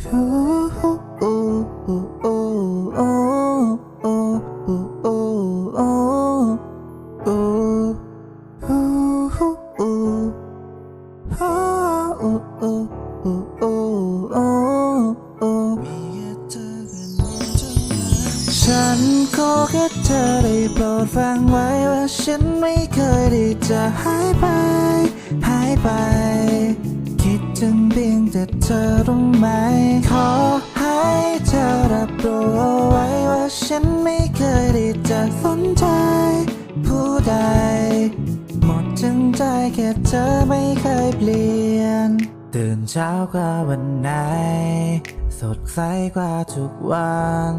ฉันขอแค่เธอได้โปรดฟังไว้ว่าฉันไม่เคยที่จะหายไป หายไป แต่เธอรู้ไหม ขอให้เธอรับรู้เอาไว้ว่าฉันไม่เคยดีจะสนใจ ผู้ใด หมดทั้งใจแค่เธอไม่เคยเปลี่ยน ตื่นเช้าก็วันไหน สดใสกว่าทุกวัน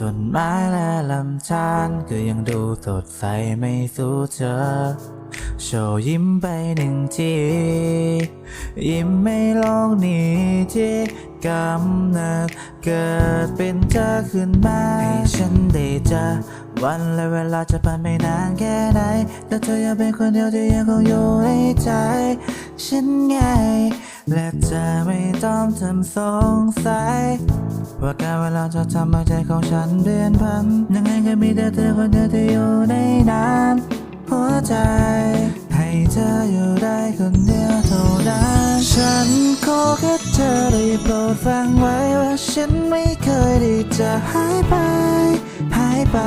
ต้นไม้และลำธารก็ยังดูสดใสไม่สู้เธอ โชว์ยิ้มไปหนึ่งที ยิ้มไม่ลงหนีที่กำเนิดเกิดเป็นเธอขึ้นมาให้ฉันได้เจอวันและเวลาจะผ่านไปนานแค่ไหน แต่เธอยังเป็นคนเดียวที่ยังคงอยู่ในใจ ฉันไง และเธอไม่ต้องทำสงสัยว่าการเวลาจะทำให้ใจของฉันเปลี่ยนพันยังไงก็มีแต่เธอคนเดียวที่อยู่ในนั้นหัวใจ ให้เธออยู่ได้คนเดียวเท่านั้นฉันขอแค่เธอได้โปรดฟังไว้ว่าฉันไม่เคยที่จะหายไป หายไป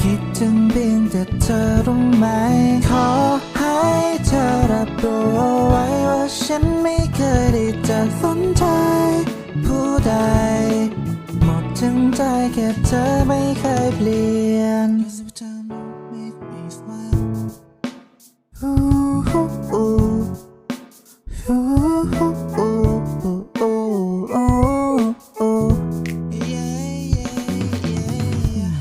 คิดถึงเพียงแต่เธอรู้ไหม ขอให้เธอรับรู้ไว้ ฉันไม่เคยที่จะสนใจ ผู้ใด หมดทั้งใจแค่เธอไม่เคยเปลี่ยน Ooh, ooh, ooh. Ooh, ooh, ooh, ooh, ooh, ooh. Yeah, yeah, yeah.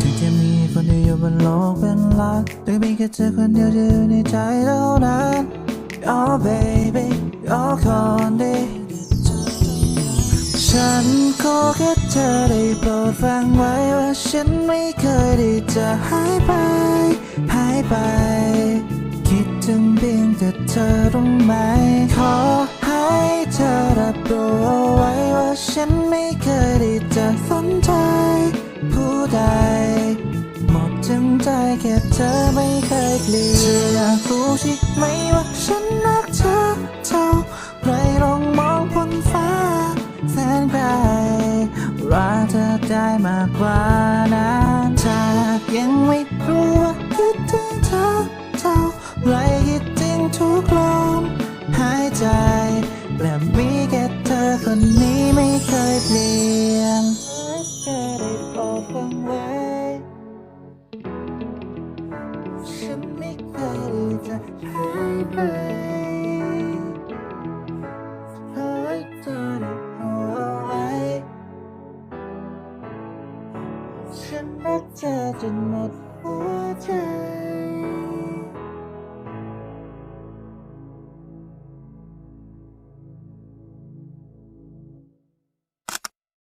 ถึงจะมีคนที่อยู่บนโลกเป็นล้านแต่มีแค่เธอคนเดียวที่อยู่ในใจเท่า แค่เธอได้โปรดฟังไว้ว่าฉันไม่เคยที่จะหายไป หายไป คิดถึงเพียงแต่เธอรู้ไหม ขอให้เธอรับรู้เอาไว้ว่าฉันไม่เคยที่จะสนใจ ผู้ใด หมดทั้งใจแค่เธอไม่เคยเปลี่ยนเธออยากรู้ใช่ไหมว่าฉันรักเธอเท่าไรลองมอง ว่านาจากยังไม่รู้ว่าคิดถึงเธอเท่าไรคิดถึงทุกลมหายใจและมีแค่เธอคนนี้ไม่เคยเปลี่ยนเธอได้ฉันไม่เคยจะหา ฉันรักเธอจนหมดหัวใจ